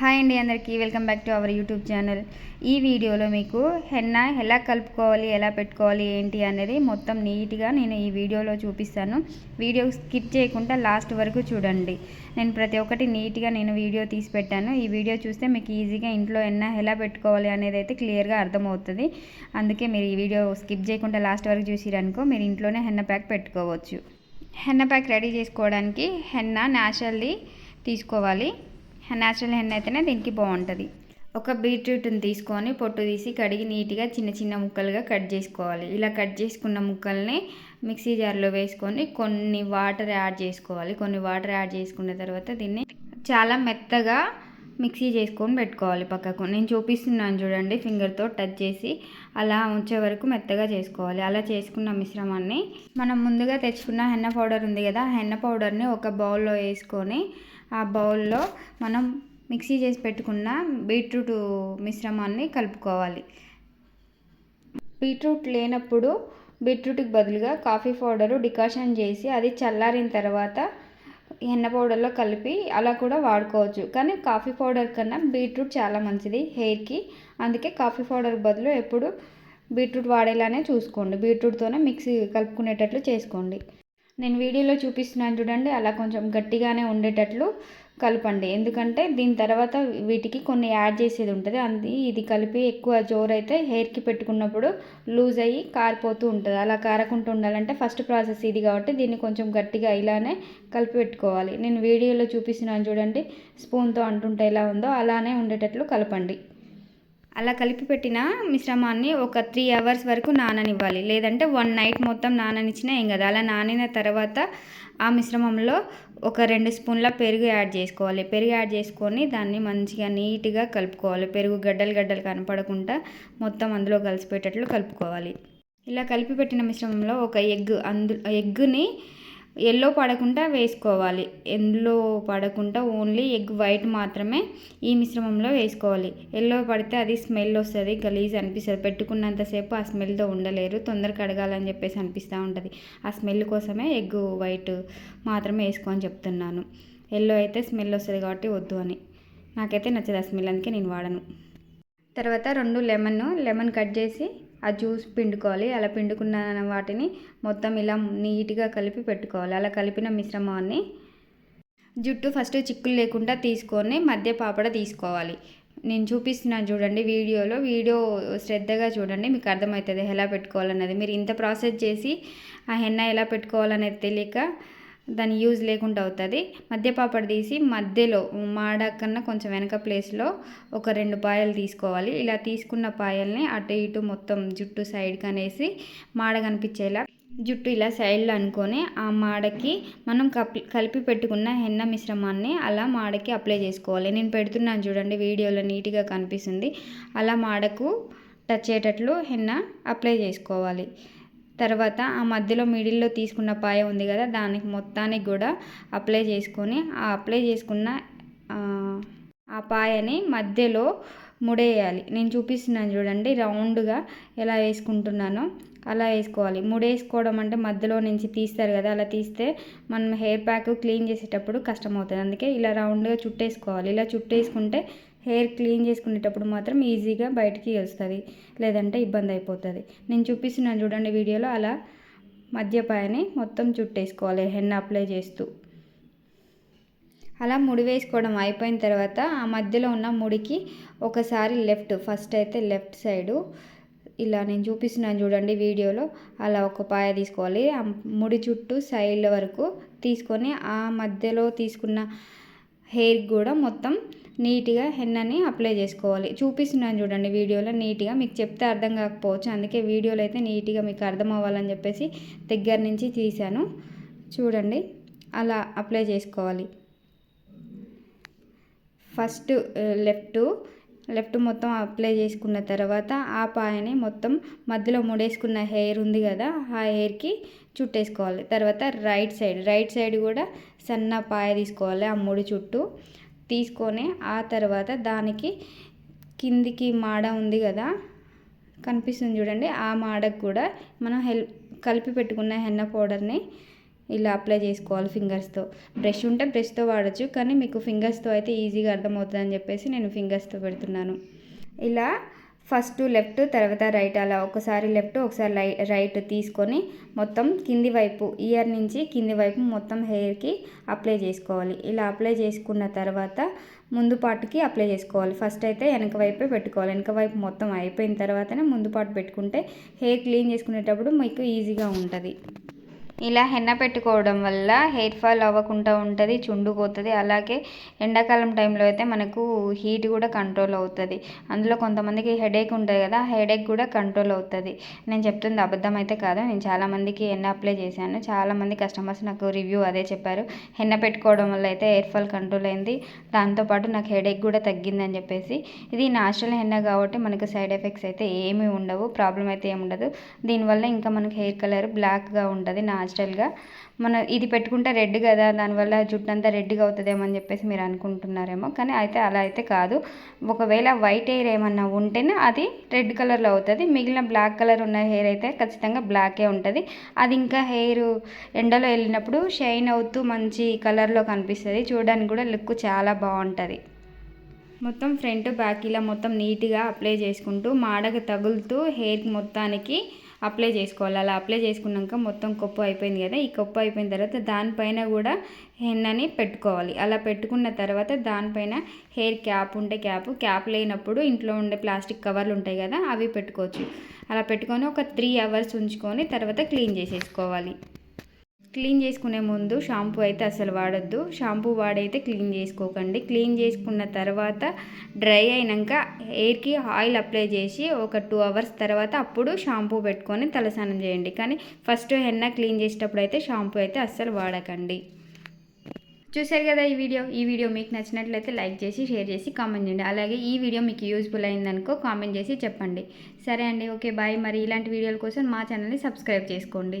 Hi అండి అందరికీ. Welcome back to our YouTube channel. ఈ వీడియోలో మీకు హెన్న ఎలా కలుపుకోవాలి ఎలా పెట్టుకోవాలి ఏంటి అనేది మొత్తం నీట్గా నేను ఈ వీడియోలో చూపిస్తాను. వీడియో స్కిప్ చేయకుండా లాస్ట్ వరకు చూడండి. నేను ప్రతి ఒక్కటి నీట్గా నేను వీడియో తీసి పెట్టాను. ఈ వీడియో చూస్తే మీకు ఈజీగా ఇంట్లో హెన్న ఎలా పెట్టుకోవాలి అనేది అయితే క్లియర్గా అర్థమవుతుంది. అందుకే మీరు ఈ వీడియో స్కిప్ చేయకుండా లాస్ట్ వరకు చూసిరనుకో మీరు ఇంట్లోనే హెన్న ప్యాక్ పెట్టుకోవచ్చు. హెన్న ప్యాక్ రెడీ చేసుకోవడానికి హెన్న న్యాచురల్లీ తీసుకోవాలి. న్యాచురల్ హెన్ అయితేనే దీనికి బాగుంటుంది. ఒక బీట్రూట్ని తీసుకొని పొట్టు తీసి కడిగి నీట్గా చిన్న చిన్న ముక్కలుగా కట్ చేసుకోవాలి. ఇలా కట్ చేసుకున్న ముక్కల్ని మిక్సీ జార్లో వేసుకొని కొన్ని వాటర్ యాడ్ చేసుకోవాలి. కొన్ని వాటర్ యాడ్ చేసుకున్న తర్వాత దీన్ని చాలా మెత్తగా మిక్సీ చేసుకొని పెట్టుకోవాలి పక్కకు. నేను చూపిస్తున్నాను చూడండి ఫింగర్తో టచ్ చేసి అలా ఉంచే వరకు మెత్తగా చేసుకోవాలి. అలా చేసుకున్న మిశ్రమాన్ని మనం ముందుగా తెచ్చుకున్న హెన్న పౌడర్ ఉంది కదా హెన్న పౌడర్ని ఒక బౌల్లో వేసుకొని ఆ బౌల్లో మనం మిక్సీ చేసి పెట్టుకున్న బీట్రూట్ మిశ్రమాన్ని కలుపుకోవాలి. బీట్రూట్ లేనప్పుడు బీట్రూట్కి బదులుగా కాఫీ పౌడరు డికాషన్ చేసి అది చల్లారిన తర్వాత ఎన్న పౌడర్లో కలిపి అలా కూడా వాడుకోవచ్చు. కానీ కాఫీ పౌడర్ కన్నా బీట్రూట్ చాలా మంచిది హెయిర్కి. అందుకే కాఫీ పౌడర్ బదులు ఎప్పుడు బీట్రూట్ వాడేలానే చూసుకోండి. బీట్రూట్తోనే మిక్సీ కలుపుకునేటట్లు చేసుకోండి. నేను వీడియోలో చూపిస్తున్నాను చూడండి అలా కొంచెం గట్టిగానే ఉండేటట్లు కలపండి. ఎందుకంటే దీని తర్వాత వీటికి కొన్ని యాడ్ చేసేది ఉంటుంది. అది ఇది కలిపి ఎక్కువ జోరు అయితే హెయిర్కి పెట్టుకున్నప్పుడు లూజ్ అయ్యి కారిపోతూ ఉంటుంది. అలా కారకుండా ఉండాలంటే ఫస్ట్ ప్రాసెస్ ఇది కాబట్టి దీన్ని కొంచెం గట్టిగా ఇలానే కలిపి పెట్టుకోవాలి. నేను వీడియోలో చూపిస్తున్నాను చూడండి స్పూన్తో అంటుంటే ఎలా ఉందో అలానే ఉండేటట్లు కలపండి. అలా కలిపి పెట్టిన మిశ్రమాన్ని ఒక త్రీ అవర్స్ వరకు నాననివ్వాలి. లేదంటే వన్ నైట్ మొత్తం నాననిచ్చినా ఏం కదా. అలా నానిన తర్వాత ఆ మిశ్రమంలో ఒక రెండు స్పూన్ల పెరుగు యాడ్ చేసుకోవాలి. పెరుగు యాడ్ చేసుకొని దాన్ని మంచిగా నీట్గా కలుపుకోవాలి. పెరుగు గడ్డలు గడ్డలు కనపడకుండా మొత్తం అందులో కలిసిపెట్టేటట్లు కలుపుకోవాలి. ఇలా కలిపి పెట్టిన మిశ్రమంలో ఒక ఎగ్ అందు ఎగ్ని ఎల్లో పడకుండా వేసుకోవాలి. ఎల్లో పడకుండా ఓన్లీ ఎగ్ వైట్ మాత్రమే ఈ మిశ్రమంలో వేసుకోవాలి. ఎల్లో పడితే అది స్మెల్ వస్తుంది గలీజ్ అనిపిస్తుంది. పెట్టుకున్నంతసేపు ఆ స్మెల్తో ఉండలేరు. తొందరగా కడగాలని చెప్పేసి అనిపిస్తూ ఉంటుంది. ఆ స్మెల్ కోసమే ఎగ్ వైట్ మాత్రమే వేసుకొని చెప్తున్నాను. ఎల్లో అయితే స్మెల్ వస్తుంది కాబట్టి వద్దు అని. నాకైతే నచ్చదు ఆ స్మెల్ అందుకే నేను వాడను. తర్వాత రెండు లెమన్ లెమన్ కట్ చేసి ఆ జ్యూస్ పిండుకోవాలి. అలా పిండుకున్న వాటిని మొత్తం ఇలా నీట్గా కలిపి పెట్టుకోవాలి. అలా కలిపిన మిశ్రమాన్ని జుట్టు ఫస్ట్ చిక్కులు లేకుండా తీసుకొని మధ్య పాపడ తీసుకోవాలి. నేను చూపిస్తున్నాను చూడండి వీడియోలో. వీడియో శ్రద్ధగా చూడండి మీకు అర్థమవుతుంది ఎలా పెట్టుకోవాలన్నది. మీరు ఇంత ప్రాసెస్ చేసి ఆ హెన్న ఎలా పెట్టుకోవాలనేది తెలియక దాని యూజ్ లేకుండా అవుతుంది. మధ్య పాపడ తీసి మధ్యలో మాడ కన్నా కొంచెం వెనక ప్లేస్లో ఒక రెండు పాయలు తీసుకోవాలి. ఇలా తీసుకున్న పాయల్ని అటు ఇటు మొత్తం జుట్టు సైడ్ కనేసి మాడ కనిపించేలా జుట్టు ఇలా సైడ్లో అనుకొని ఆ మాడకి మనం కలిపి పెట్టుకున్న హెన్న మిశ్రమాన్ని అలా మాడకి అప్లై చేసుకోవాలి. నేను పెడుతున్నాను చూడండి వీడియోలో నీట్గా కనిపిస్తుంది. అలా మాడకు టచ్ అయ్యేటట్లు హెన్న అప్లై చేసుకోవాలి. తర్వాత ఆ మధ్యలో మిడిల్లో తీసుకున్న పాయ ఉంది కదా దానికి మొత్తానికి కూడా అప్లై చేసుకొని ఆ అప్లై చేసుకున్న ఆ పాయని మధ్యలో ముడేయాలి. నేను చూపిస్తున్నాను చూడండి రౌండ్గా ఎలా వేసుకుంటున్నానో అలా వేసుకోవాలి. ముడేసుకోవడం అంటే మధ్యలో నుంచి తీస్తారు కదా అలా తీస్తే మనం హెయిర్ ప్యాక్ క్లీన్ చేసేటప్పుడు కష్టమవుతుంది. అందుకే ఇలా రౌండ్గా చుట్టేసుకోవాలి. ఇలా చుట్టేసుకుంటే హెయిర్ క్లీన్ చేసుకునేటప్పుడు మాత్రం ఈజీగా బయటికి వస్తుంది లేదంటే ఇబ్బంది అయిపోతుంది. నేను చూపిస్తున్నాను చూడండి వీడియోలో అలా మధ్య పాయని మొత్తం చుట్టేసుకోవాలి హెన్న అప్లై చేస్తూ. అలా ముడి వేసుకోవడం అయిపోయిన తర్వాత ఆ మధ్యలో ఉన్న ముడికి ఒకసారి లెఫ్ట్ ఫస్ట్ అయితే లెఫ్ట్ సైడు ఇలా నేను చూపిస్తున్నాను చూడండి వీడియోలో అలా ఒక పాయ తీసుకోవాలి. ఆ ముడి చుట్టూ సైడ్ వరకు తీసుకొని ఆ మధ్యలో తీసుకున్న హెయిర్ కూడా మొత్తం నీట్గా హెన్నని అప్లై చేసుకోవాలి. చూపిస్తున్నాను చూడండి వీడియోలో నీట్గా. మీకు చెప్తే అర్థం కాకపోవచ్చు. అందుకే వీడియోలో అయితే నీట్గా మీకు అర్థం అవ్వాలని చెప్పేసి దగ్గర నుంచి తీశాను. చూడండి అలా అప్లై చేసుకోవాలి. First left. లెఫ్ట్ మొత్తం అప్లై చేసుకున్న తర్వాత ఆ పాయని మొత్తం మధ్యలో ముడేసుకున్న హెయిర్ ఉంది కదా ఆ హెయిర్కి చుట్టేసుకోవాలి. తర్వాత రైట్ సైడ్. రైట్ సైడ్ కూడా సన్న పాయ తీసుకోవాలి ఆ ముడి చుట్టూ. తీసుకొని ఆ తర్వాత దానికి కిందికి మాడ ఉంది కదా కనిపిస్తుంది చూడండి. ఆ మాడకు కూడా మనం హెల్ప్ కలిపి పెట్టుకున్న హెన్న పౌడర్ని ఇలా అప్లై చేసుకోవాలి ఫింగర్స్తో. బ్రష్ ఉంటే బ్రష్తో వాడచ్చు కానీ మీకు ఫింగర్స్తో అయితే ఈజీగా అర్థమవుతుంది అని చెప్పేసి నేను ఫింగర్స్తో పెడుతున్నాను. ఇలా ఫస్ట్ లెఫ్ట్ తర్వాత రైట్. అలా ఒకసారి లెఫ్ట్ ఒకసారి రైట్ తీసుకొని మొత్తం కింది వైపు ఇయర్ నుంచి కింది వైపు మొత్తం హెయిర్కి అప్లై చేసుకోవాలి. ఇలా అప్లై చేసుకున్న తర్వాత ముందు పాటుకి అప్లై చేసుకోవాలి. ఫస్ట్ అయితే వెనక వైపే పెట్టుకోవాలి. వెనక వైపు మొత్తం అయిపోయిన తర్వాతనే ముందు పాటు పెట్టుకుంటే హెయిర్ క్లీన్ చేసుకునేటప్పుడు మీకు ఈజీగా ఉంటుంది. ఇలా హెన్న పెట్టుకోవడం వల్ల హెయిర్ ఫాల్ అవ్వకుండా ఉంటుంది చుండు పోతుంది. అలాగే ఎండాకాలం టైంలో అయితే మనకు హీట్ కూడా కంట్రోల్ అవుతుంది. అందులో కొంతమందికి హెడేక్ ఉంటుంది కదా హెడేక్ కూడా కంట్రోల్ అవుతుంది. నేను చెప్తుంది అబద్ధం అయితే కాదు. నేను చాలామందికి హెన్న అప్లై చేశాను. చాలామంది కస్టమర్స్ నాకు రివ్యూ అదే చెప్పారు. హెన్న పెట్టుకోవడం వల్ల అయితే హెయిర్ ఫాల్ కంట్రోల్ అయింది. దాంతోపాటు నాకు హెడేక్ కూడా తగ్గిందని చెప్పేసి. ఇది నాచురల్ హెన్న కాబట్టి మనకు సైడ్ ఎఫెక్ట్స్ అయితే ఏమీ ఉండవు ప్రాబ్లం అయితే ఏమి ఉండదు. దీనివల్ల ఇంకా మనకి హెయిర్ కలర్ బ్లాక్గా ఉంటుంది నా న్యాచురల్గా మన ఇది పెట్టుకుంటే రెడ్ కదా దానివల్ల జుట్టు అంతా రెడ్గా అవుతుందేమో అని చెప్పేసి మీరు అనుకుంటున్నారేమో. కానీ అయితే అలా అయితే కాదు. ఒకవేళ వైట్ హెయిర్ ఏమన్నా ఉంటేనే అది రెడ్ కలర్లో అవుతుంది. మిగిలిన బ్లాక్ కలర్ ఉన్న హెయిర్ అయితే ఖచ్చితంగా బ్లాకే ఉంటుంది. అది ఇంకా హెయిర్ ఎండలో వెళ్ళినప్పుడు షైన్ అవుతూ మంచి కలర్లో కనిపిస్తుంది. చూడడానికి కూడా లుక్ చాలా బాగుంటుంది. మొత్తం ఫ్రంట్ బ్యాక్ ఇలా మొత్తం నీట్గా అప్లై చేసుకుంటూ మాడకు తగులుతూ హెయిర్ మొత్తానికి అప్లై చేసుకోవాలి. అలా అప్లై చేసుకున్నాక మొత్తం కొప్పు అయిపోయింది కదా ఈ కొప్పు అయిపోయిన తర్వాత దానిపైన కూడా హెన్నని పెట్టుకోవాలి. అలా పెట్టుకున్న తర్వాత దానిపైన హెయిర్ క్యాప్ ఉంటే క్యాప్ క్యాప్ లేనప్పుడు ఇంట్లో ఉండే ప్లాస్టిక్ కవర్లు ఉంటాయి కదా అవి పెట్టుకోవచ్చు. అలా పెట్టుకొని ఒక త్రీ అవర్స్ ఉంచుకొని తర్వాత క్లీన్ చేసేసుకోవాలి. క్లీన్ చేసుకునే ముందు షాంపూ అయితే అసలు వాడద్దు. షాంపూ వాడైతే క్లీన్ చేసుకోకండి. క్లీన్ చేసుకున్న తర్వాత డ్రై అయినాక హెయిర్కి ఆయిల్ అప్లై చేసి ఒక టూ అవర్స్ తర్వాత అప్పుడు షాంపూ పెట్టుకొని తలస్నానం చేయండి. కానీ ఫస్ట్ హెన్న క్లీన్ చేసేటప్పుడు అయితే షాంపూ అయితే అస్సలు వాడకండి. చూసారు కదా ఈ వీడియో? ఈ వీడియో మీకు నచ్చినట్లయితే లైక్ చేసి షేర్ చేసి కామెంట్ చేయండి. అలాగే ఈ వీడియో మీకు యూస్ఫుల్ అయిందనుకో కామెంట్ చేసి చెప్పండి. సరే అండి ఓకే బాయ్. మరి ఇలాంటి వీడియోల కోసం మా ఛానల్ని సబ్స్క్రైబ్ చేసుకోండి.